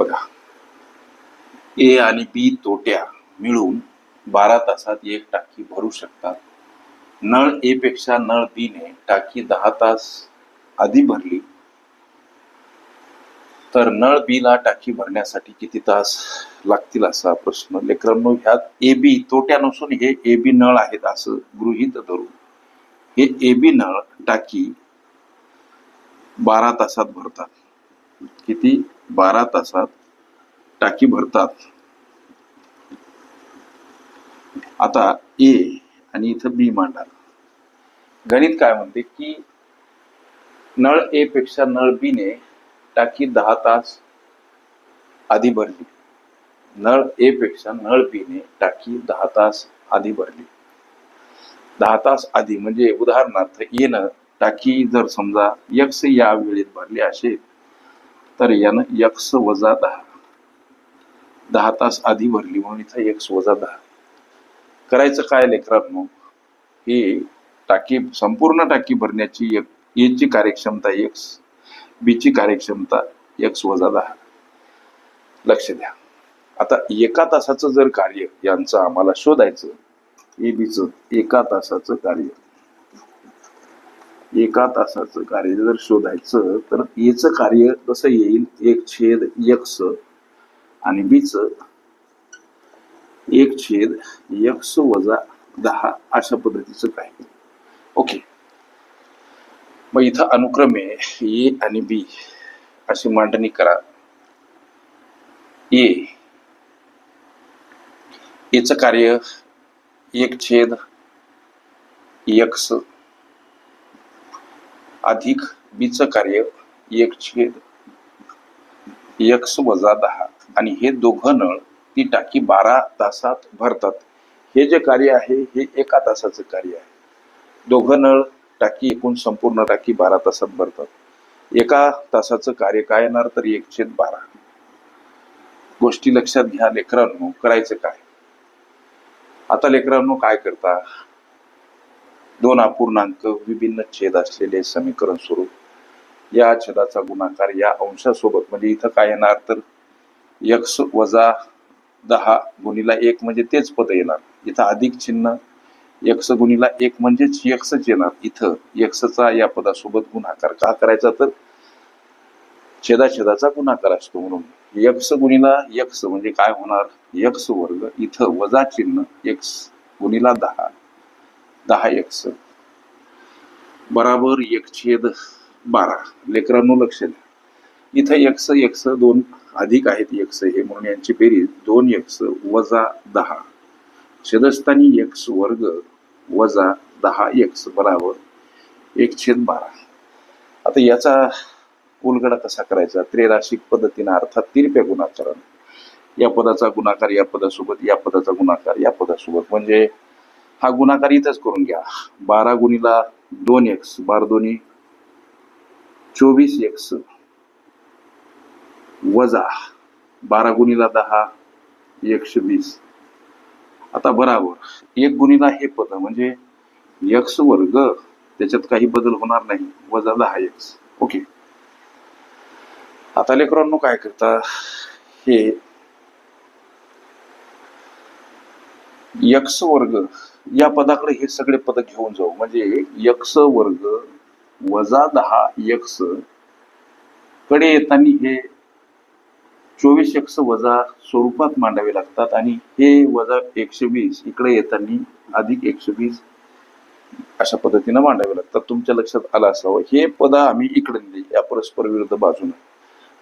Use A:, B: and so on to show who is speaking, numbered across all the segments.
A: बघा. ए आणि बी तोट्या मिळून बारा तासात एक टाकी भरू शकतात. नळ ए पेक्षा नळ बी ने टाकी दहा तास आधी भरली. तर नळ बी ला टाकी भरण्यासाठी किती तास लागतील असा प्रश्न? लेकरांनो ह्यात ए बी तोट्या नसून हे ए बी नळ आहेत असं गृहीत धरू हे ए बी नळ टाकी बारा तासात भरतात. किती? बारा तासात टाकी भरतात. आता ए आणि इथं बी मांडा. गणित काय म्हणते की नळ ए पेक्षा नळ बी ने टाकी दहा तास आधी भरली. नळ ए पेक्षा नळ बी ने टाकी दहा तास आधी भरली. दहा तास आधी म्हणजे उदाहरणार्थ येणं टाकी जर समजा यक्स या वेळेत भरली असेल तर यानं यक्स वजा दहा. दहा तास आधी भरली म्हणून इथं यक्स वजा दहा. करायचं काय लेकरांनो? हे टाकी संपूर्ण टाकी भरण्याची एक एची कार्यक्षमता एक्स बीची कार्यक्षमता एक्स वजा दहा. लक्ष द्या. आता एका तासाचं जर कार्य यांचं आम्हाला शोधायचं ए बीचं एका तासाचं कार्य. एका तासाचं कार्य जर शोधायचं तर एचं कार्य कसं येईल? एक छेद एक्स आणि बीच एक छेद एक्स वजा दहा अशा पद्धतीचं काय ओके. मग इथं अनुक्रमे ए आणि बी अशी मांडणी करा. ए एचं कार्य एक छेद एक्स अधिक बीच कार्य एक छेद एक्स वजा दहा. आणि हे दोघं नळ ती टाकी बारा तासात भरतात. हे जे कार्य आहे हे एका तासाचं कार्य आहे. दोघं नळ टाकी एकूण संपूर्ण टाकी बारा तासात भरतात. एका तासाचं कार्य काय येणार तर एक छेद बारा. गोष्टी लक्षात घ्या लेकरांनो करायचं काय? आता लेकरांनो काय करता? दोन अपूर्णांक विभिन्न छेद असलेले समीकरण स्वरूप. या छेदाचा गुणाकार या अंशासोबत म्हणजे इथं काय येणार तर यक्ष वजा दहा गुणीला एक म्हणजे तेच पद येणार. इथं अधिक चिन्ह यक्स गुणीला एक म्हणजेच यक्सच येणार. इथं यक्सचा या पदासोबत गुणाकार का करायचा तर छेदाछेदाचा गुणाकार असतो म्हणून. यक्स गुणीला यक्स म्हणजे काय होणार? यक्स वर्ग इथं वजा चिन्ह एक्स गुणीला दहा. दहा एक्स बराबर एक छेद बारा. लेकरांनो लक्ष द्या. इथं एक्स एक्स दोन अधिक आहेत. एक्स हे म्हणून यांची बेरीज दोन एक्स वजा दहा. छेदस्थानी एक्स वर्ग वजा दहा एक्स बराबर एक छेद बारा. आता याचा उलगडा कसा करायचा? त्रेराशिक पद्धतीनं अर्थात तिरप्या गुणाकाराने या पदाचा गुणाकार या पदासोबत या पदाचा गुणाकार या पदासोबत. म्हणजे हा गुणाकार इथंच करून घ्या. बारा गुणीला दोन एक्स बारा दोन्ही चोवीस एक्स वजा बारा गुणीला दहा एकशे वीस. आता बराबर एक गुणीला हे पद म्हणजे यक्स वर्ग त्याच्यात काही बदल होणार नाही वजा दहा एक्स ओके. आता लेकरांनो काय करता हे यक्ष वर्ग या पदाकडे हे सगळे पद घेऊन जाऊ. म्हणजे यक्ष वर्ग वजा दहा यक्षकडे येताना हे चोवीस यक्ष वजा स्वरूपात मांडावे लागतात आणि हे वजा एकशे वीस इकडे येताना अधिक एकशे वीस अशा पद्धतीनं मांडावे लागतात. तुमच्या लक्षात आलं असावं. हे पद आम्ही इकडे दिले या परस्पर विरुद्ध बाजूने.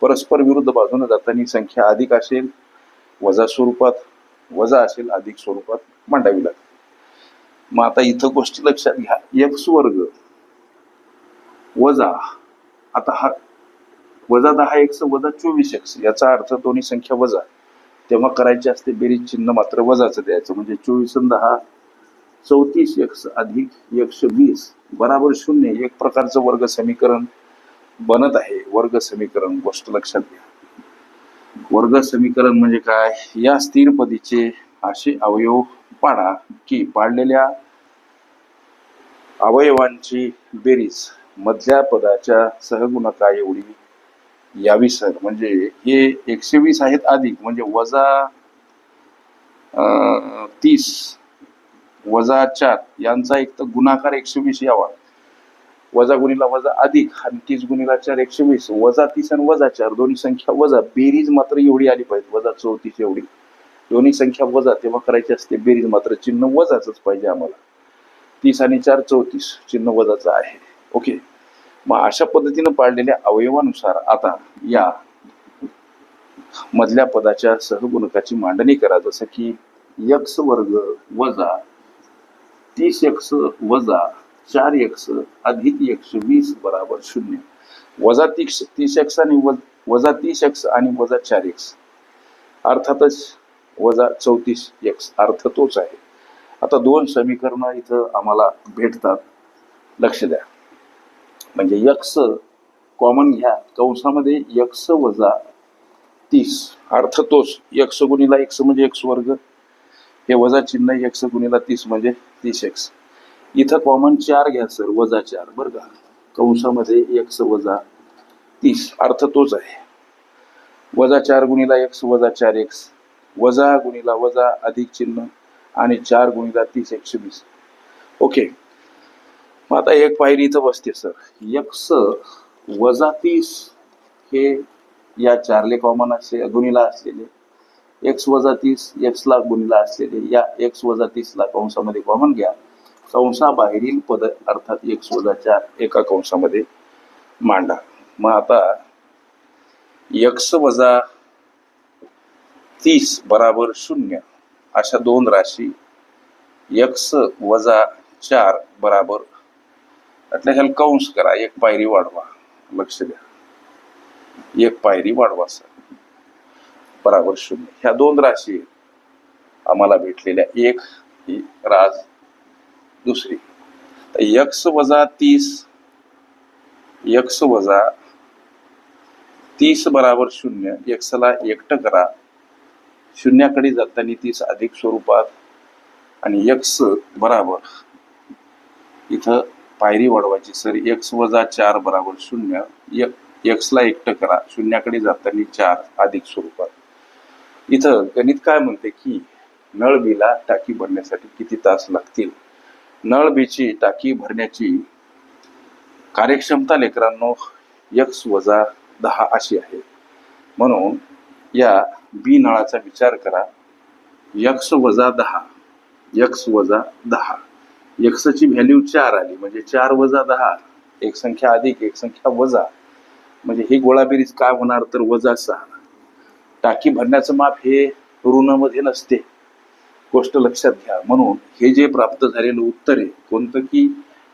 A: परस्पर विरुद्ध बाजूने जाताना संख्या अधिक असेल वजा स्वरूपात वजा असेल अधिक स्वरूपात मांडावी लागते मग आता इथं गोष्टी लक्षात घ्या. एक्स वर्ग वजा आता हा वजा दहा एक्स वजा चोवीस एक्स याचा अर्थ दोन्ही संख्या वजा. तेव्हा करायची असते बेरीज चिन्ह मात्र वजाचं द्यायचं. म्हणजे चोवीस आणि दहा चौतीस एक्स अधिक एकशे वीस बराबर शून्य. एक प्रकारचं वर्ग समीकरण बनत आहे. वर्ग समीकरण गोष्ट लक्षात घ्या. वर्ग समीकरण म्हणजे काय? या स्थिर पदीचे असे अवयव पाडा की पाडलेल्या अवयवांची बेरीज मधल्या पदाच्या सहगुणका एवढी यावी सर. म्हणजे हे एकशे वीस आहेत अधिक म्हणजे वजा अं, तीस वजा चार यांचा एक तर गुणाकार एकशे वीस यावा. वजा गुणीला वजा अधिक आणि तीस गुणीला चार एकशे वीस. वजा तीस आणि वजा चार दोन्ही संख्या वजा. बेरीज मात्र एवढी आली पाहिजे. वजा चौतीस एवढी. दोन्ही संख्या वजा. तेव्हा करायची असते बेरीज मात्र. चिन्ह वजाच पाहिजे आम्हाला. तीस आणि चार चौतीस. चिन्ह वजाचं आहे. ओके. मग अशा पद्धतीनं पाळलेल्या अवयवानुसार आता या मधल्या पदाच्या सहगुणकाची मांडणी करा. जसं की यक्स वर्ग वजा तीस एक्स वजा चार एक्स अधिक एकशे वीस बराबर शून्य. वजा तीस तीस एक्स आणि वज- वजा तीस एक्स आणि वजा चार एक्स अर्थातच वजा चौतीस एक्स अर्थ तोच आहे. आता दोन समीकरणं इथं आम्हाला भेटतात. लक्ष द्या. म्हणजे यक्स कॉमन घ्या. कंसामध्ये यक्स वजा तीस. अर्थ तोच. यक्स गुणीला एक्स म्हणजे एक्स वर्ग. हे वजा चिन्ह एक्स गुणीला तीस म्हणजे तीस एक्स इथं कॉमन चार घ्या सर वजा चार बरं का? कंसामध्ये एक्स वजा तीस. अर्थ तोच आहे. वजा चार गुणीला एक्स वजा चार एक्स वजा गुणीला वजा अधिक चिन्ह आणि चार गुणीला तीस एकशे वीस. ओके. मग आता एक पायरी इथं बसते सर एक्स वजा तीस हे या चारले कॉमन असे गुणीला असलेले. एक्स वजा तीस एक्सला गुणीला असलेले. या एक्स वजा तीसला कंसामध्ये कॉमन घ्या. कंसाबाहेरील पद अर्थात एक्स वजा चार एका कंसामध्ये मांडा मग आता एक्स वजा तीस बराबर शून्य अशा दोन राशी एक्स वजा चार बराबर એટલે ह्याला कंस करा एक पायरी वाढवा लक्ष द्या एक पायरी वाढवा सर बराबर शून्य ह्या दोन राशी आहेत. आम्हाला भेटलेल्या एक ही राज दुसरी. तर यक्स वजा तीस यक्स वजा तीस बराबर शून्य यक्सला एकटं करा. शून्याकडे जाताना तीस अधिक स्वरूपात आणि यक्स बराबर. इथं पायरी वाढवायची. सर यक्स वजा चार बराबर शून्य यक्सला एकटं करा. शून्याकडे जाताना चार अधिक स्वरूपात. इथं गणित काय म्हणते की नळ बीला टाकी भरण्यासाठी किती तास लागतील? नळ बीची टाकी भरण्याची कार्यक्षमता लेकरांनो एक्स वजा दहा अशी आहे. म्हणून या बी नळाचा विचार करा. यक्स वजा दहा. यक्स वजा दहा. एक्सची व्हॅल्यू चार आली म्हणजे चार वजा दहा. एक संख्या अधिक एक संख्या वजा. म्हणजे ही गोळाबेरीज काय होणार तर वजा सहा. टाकी भरण्याचं माप हे ऋणामध्ये नसते. गोष्ट लक्षात घ्या. म्हणून हे जे प्राप्त झालेलं उत्तर आहे कोणतं की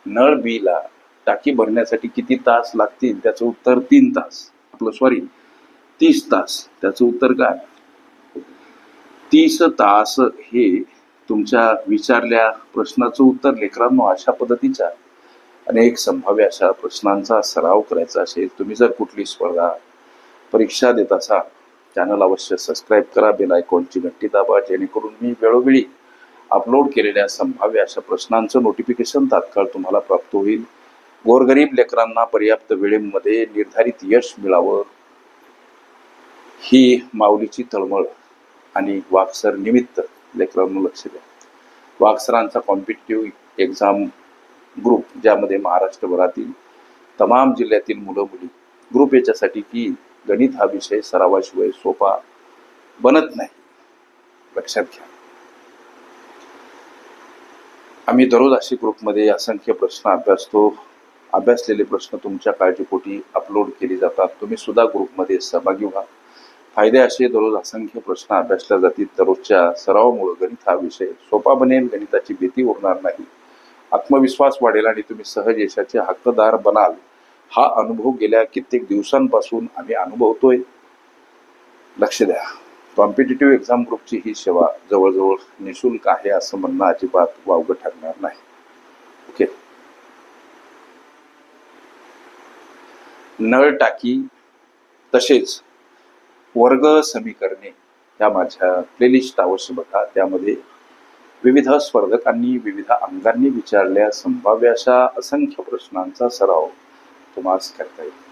A: नळ बीला टाकी भरण्यासाठी किती तास लागतील त्याचं उत्तर तीन तास. आपलं सॉरी तीस तास. त्याचं उत्तर काय? तीस तास हे तुमच्या विचारल्या प्रश्नाचं उत्तर लेकरांनो अशा पद्धतीच्या अनेक संभाव्य अशा प्रश्नांचा सराव करायचा असेल तुम्ही जर कुठली स्पर्धा परीक्षा देत असाल चॅनल अवश्य सबस्क्राईब करा बेल आयकॉनची घंटी दाबा जेणेकरून मी वेळोवेळी अपलोड केलेल्या संभाव्य अशा प्रश्नांचं नोटिफिकेशन तात्काळ तुम्हाला प्राप्त होईल. गोरगरीब लेकरांना पर्याप्त वेळेमध्ये निर्धारित यश मिळावं ही माऊलीची तळमळ आणि वाकसर निमित्त लेकरांना लक्ष द्या. वाकसरांचा कॉम्पिटेटिव्ह एक्झाम ग्रुप ज्यामध्ये महाराष्ट्रभरातील तमाम जिल्ह्यातील मुलं मुली ग्रुप याच्यासाठी की गणित हा विषय सरावाशिवाय सोपा बनत नाही. लक्षात घ्या. आम्ही दररोज अशी ग्रुपमध्ये असंख्य प्रश्न अभ्यासतो. अभ्यासलेले प्रश्न तुमच्या काळजीपोटी अपलोड केले जातात. तुम्ही सुद्धा ग्रुपमध्ये सहभागी व्हा. फायदे असे दररोज असंख्य प्रश्न अभ्यासल्या जातील. दररोजच्या सरावामुळे गणित हा विषय सोपा बनेल. गणिताची भीती उरणार नाही. आत्मविश्वास वाढेल आणि तुम्ही सहज यशाचे हक्कदार बनाल. हा अनुभव गेल्या कित्येक दिवसांपासून आम्ही अनुभवतोय. लक्ष द्या. कॉम्पिटेटिव्ह एक्झाम ग्रुपची ही सेवा जवळजवळ निशुल्क आहे असं म्हणणं अजिबात वावगं ठरणार नाही. ओके नळ टाकी तसेच वर्ग समीकरणे या माझ्या प्लेलिस्ट अवश्य बघा त्यामध्ये विविध स्पर्धकांनी विविध अंगांनी विचारल्या संभाव्य अशा असंख्य प्रश्नांचा सराव तुम्हाला करता येईल